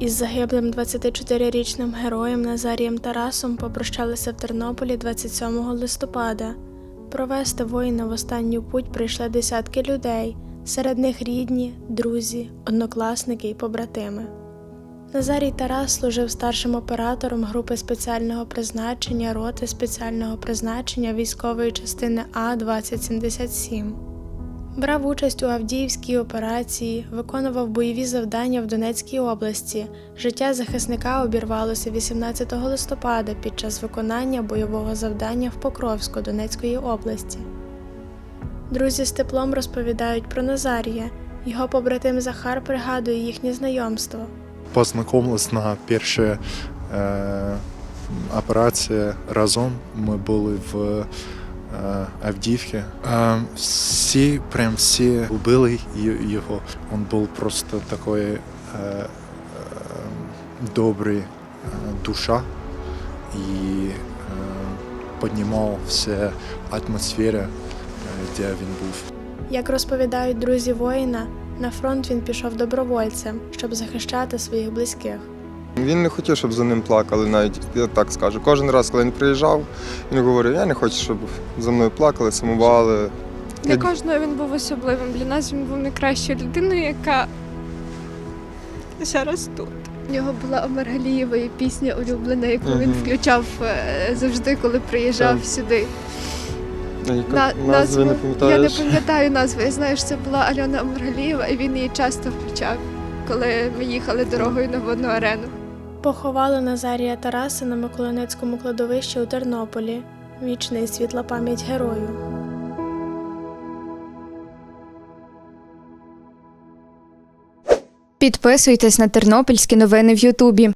Із загиблим 24-річним героєм Назарієм Тарасом попрощалися в Тернополі 27 листопада. Провести воїна в останню путь прийшли десятки людей, серед них рідні, друзі, однокласники і побратими. Назарій Тарас служив старшим оператором групи спеціального призначення роти спеціального призначення військової частини А-2077. Брав участь у Авдіївській операції, виконував бойові завдання в Донецькій області. Життя захисника обірвалося 18 листопада під час виконання бойового завдання в Покровську Донецької області. Друзі з теплом розповідають про Назарія. Його побратим Захар пригадує їхнє знайомство. Познайомились на першій е, операції разом. Ми були в е, Авдіївці. Е, всі, прям всі любили його. Він був просто такий е, добрий душа і піднімав всю атмосферу, де він був. Як розповідають друзі воїна, на фронт він пішов добровольцем, щоб захищати своїх близьких. Він не хотів, щоб за ним плакали, навіть я так скажу. Кожен раз, коли він приїжджав, він говорив, я не хочу, щоб за мною плакали, сумували. Для кожного він був особливим. Для нас він був найкращою людиною, яка зараз тут. У нього була Омар Галієвої пісня улюблена, яку він включав е, завжди, коли приїжджав Так. сюди. На, назви не Я не пам'ятаю назву. Я знаю, що це була Альона Омаргалієва, і він її часто включав, коли ми їхали дорогою на водну арену. Поховали Назарія Тараса на Миколаївському кладовищі у Тернополі. Вічна і світла пам'ять герою. Підписуйтесь на тернопільські новини в Ютубі.